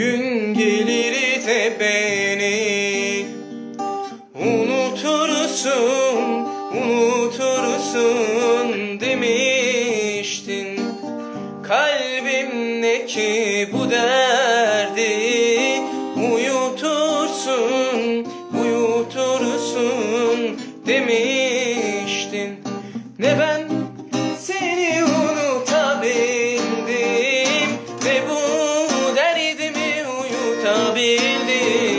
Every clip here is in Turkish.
Gün gelir de beni Unutursun, unutursun demiştin. Kalbimdeki bu derdi Uyutursun, uyutursun demiştin. Ne ben sevildi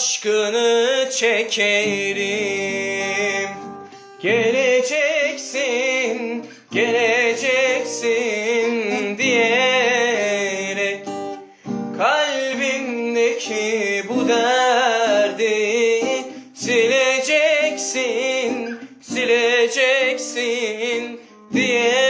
Aşkını çekerim. Geleceksin, geleceksin diyerek Kalbimdeki bu derdi Sileceksin, sileceksin diyerek